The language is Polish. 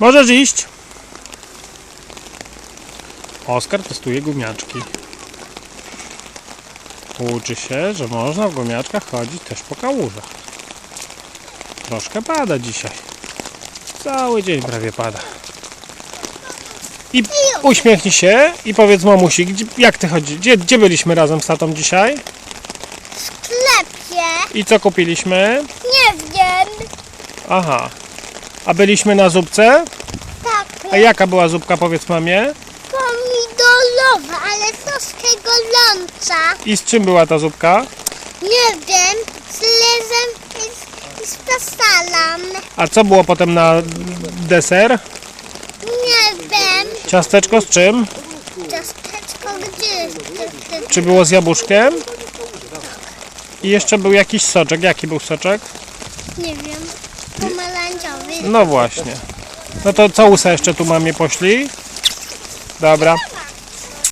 Możesz iść. Oskar testuje gumiaczki. Uczy się, że można w gumiaczkach chodzić też po kałużach. Troszkę pada dzisiaj. Cały dzień prawie pada. I uśmiechnij się i powiedz mamusi, gdzie, jak ty chodzi, gdzie, gdzie byliśmy razem z tatą dzisiaj? W sklepie. I co kupiliśmy? Nie wiem. Aha. A byliśmy na zupce? Tak. A jaka była zupka, powiedz mamie? Pomidorowa, ale troszkę gorąca. I z czym była ta zupka? Nie wiem. Z lezem i z, i z. A co było potem na deser? Nie wiem. Ciasteczko z czym? Ciasteczko gdzie? Czy było z jabłuszkiem? I jeszcze był jakiś soczek. Jaki był soczek? Nie wiem. Pomarańczowy. No właśnie. No to co łysa jeszcze tu mamie pośli? Dobra.